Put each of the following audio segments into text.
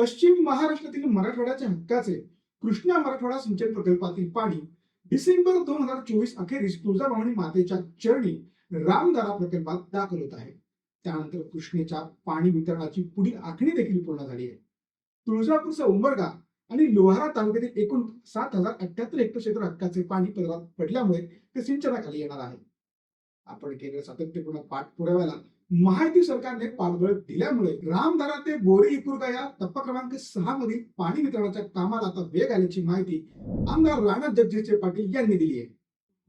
पश्चिम महाराष्ट्रातील मराठवाड्याच्या हक्काचे कृष्णा मराठवाडा सिंचन प्रकल्पातील पाणी डिसेंबर दोन हजार चोवीस अखेरीस तुळजाभवानी मातेच्या चरणी रामदारा प्रकल्पात दाखल होत आहे. त्यानंतर कृष्णेच्या पाणी वितरणाची पुढील आखणी देखील पूर्ण झाली आहे. तुळजापूरचा उंबरगा आणि लोहारा तालुक्यातील एकूण सात हजार अठ्याहत्तर हेक्टर क्षेत्र हक्काचे पाणी पदरात पडल्यामुळे ते सिंचनाखाली येणार आहे. आपण केलेल्या सातत्यपूर्ण पाठपुराव्याला महायुती सरकारने पाठबळ दिल्यामुळे रामधारा ते बोरी इकुरगा या टप्पा क्रमांक सहा मधील पाणी वितरणाच्या कामाला आता वेग आल्याची माहिती आमदार राणा जगजितचे पाटील यांनी दिली आहे.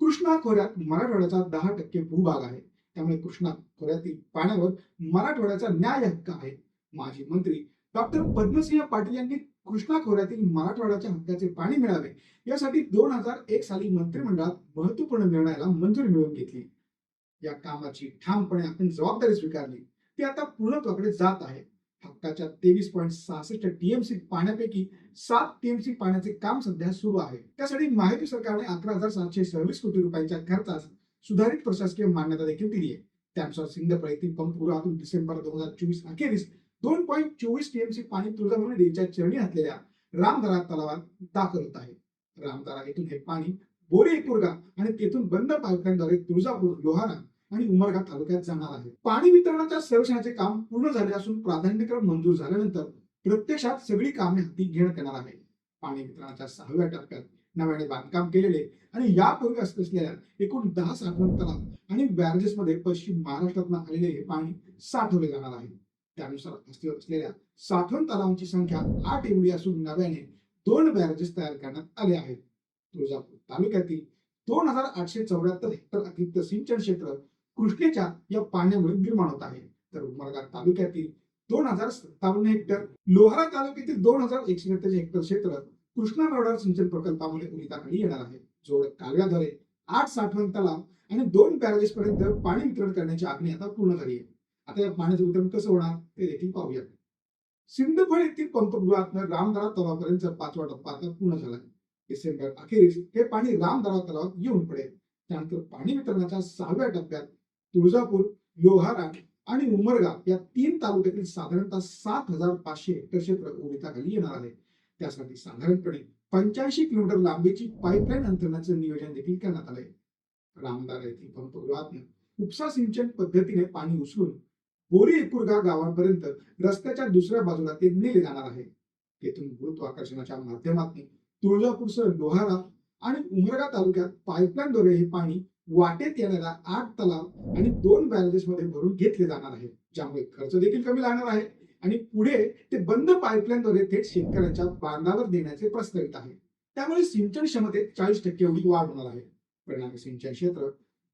कृष्णा खोऱ्यात मराठवाड्याचा दहा टक्के भूभाग आहे. त्यामुळे कृष्णा खोऱ्यातील पाण्यावर मराठवाड्याचा न्याय हक्क आहे. माजी मंत्री डॉक्टर पद्मसिंह पाटील यांनी कृष्णा खोऱ्यातील मराठवाड्याच्या हक्काचे पाणी मिळावे यासाठी दोन हजार एक साली मंत्रिमंडळात महत्त्वपूर्ण निर्णयाला मंजुरी मिळवून घेतली. या कामाची ठामपणे आपण जबाबदारी स्वीकारली. ती आता पूर्णत्वाकडे जात आहे. हक्काच्या तेवीस पॉईंट सहासष्ट टीएमसी पाण्यापैकी सात टीएमसी पाण्याचे काम सध्या सुरू आहे. त्यासाठी माहिती सरकारने अकरा हजार सातशे सव्वीस कोटी रुपयांच्या खर्चास सुधारित प्रशासकीय मान्यता देखील दिली आहे. त्यानुसार सिंधप्रतिपंप पुरातून डिसेंबर दोन हजार चोवीस अखेरीस दोन पॉईंट चोवीस टीएमसी पाणी तुळजाभवानी देवीच्या चरणी घातलेल्या रामदरा तलावात दाखल होत आहे. रामदरा येथून हे पाणी बोरी एकुरगा आणि तेथून बंद पालख्यांद्वारे तुळजापूर लोहारा आणि उमरगा तालुक्यात जाणार आहे. पाणी वितरणाच्या सर्वेक्षणाचे काम पूर्ण झाले असून प्राधान्यक्रम मंजूर झाल्यानंतर प्रत्यक्षात सगळी कामे हाती घेण्यात येणार आहे. पाणी वितरणाच्या सहाव्या टप्प्यात नव्याने बांधकाम केलेले आणि यापूर्वी असलेल्या एकूण दहा साठवण तलाव आणि बॅरेजेस मध्ये पश्चिम महाराष्ट्रातून आलेले हे पाणी साठवले जाणार आहे. त्यानुसार अस्तित्वात असलेल्या साठवण तलावांची संख्या आठ एवढी असून नव्याने दोन बॅरेजेस तयार करण्यात आले आहेत. तुळजापूर. तालुक्यातील दोन हजार आठशे चौऱ्याहत्तर हेक्टर अतिरिक्त सिंचन क्षेत्र कृष्णेच्या या पाण्यामुळे निर्माण होत आहे. तर उमरगा तालुक्यातील दोन हजार सत्तावन्न हेक्टर लोहारा तालुक्यातील दोन हजार एकशे हेक्टर क्षेत्र कृष्णा रोडार सिंचन प्रकल्पामुळे उलिताखाली येणार आहे. जोड कालव्याद्वारे आठ साठवण तलाव आणि दोन बॅरेजेस पर्यंत पाणी वितरण करण्याची आखणी आता पूर्ण झाली आहे. आता या पाण्याचं वितरण कसं होणार ते देखील पाहूया सिंधफळ येथील पंपगृहात रामदारा तलावापर्यंत पाचवा टप्पा आता पूर्ण झाला आहे. डिसेंबर अखेरीस हे पाणी रामदरा तलावात येऊन पडेल. त्यानंतर पाणी वितरणाच्या सहाव्या टप्प्यात तुळजापूर लोहारा आणि उमरगा या तीन तालुक्यातील साधारणतः सात हजार पाचशे हेक्टर क्षेत्र ओलिताखाली येणार आहे. त्यासाठी साधारणपणे पंच्याऐंशी किलोमीटर लांबीची पाईपलाईन अंतरणाचं नियोजन देखील करण्यात आलंय. रामदार येथील पंपगृहातून उपसा सिंचन पद्धतीने पाणी उचलून बोरी एकुरगा गावांपर्यंत रस्त्याच्या दुसऱ्या बाजूला ते नेले जाणार आहे. तेथून गुरुत्वाकर्षणाच्या माध्यमातून तुळजापूरसह लोहारा आणि उमरगा तालुक्यात पाईपलाईनद्वारे हे पाणी वाटेत येणाऱ्या आठ तलाव आणि दोन बॅरेजेसमध्ये भरून घेतले जाणार आहे. ज्यामुळे खर्च देखील कमी लागणार आहे आणि पुढे ते बंद पाईपलाईनद्वारे थेट शेतकऱ्यांच्या बांधावर देण्याचे प्रस्तावित आहे. त्यामुळे सिंचन क्षमतेत चाळीस टक्के एवढी वाढ होणार आहे. परिणामी सिंचन क्षेत्र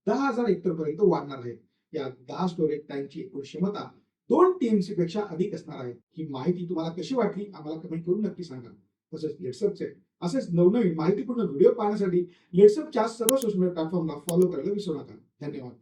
दहा हजार हेक्टर पर्यंत वाढणार आहे. या दहा स्टोरेज टँकची एकूण क्षमता दोन टीएमसी पेक्षा अधिक असणार आहे. ही माहिती तुम्हाला कशी वाटली आम्हाला कमेंट करून नक्की सांगा. तसेच लेट्सअपचे. असेच नवनवीन माहितीपूर्ण व्हिडिओ पाहण्यासाठी लेट्सअपच्या सर्व सोशल मीडिया प्लॅटफॉर्मला फॉलो करायला विसरू नका. धन्यवाद.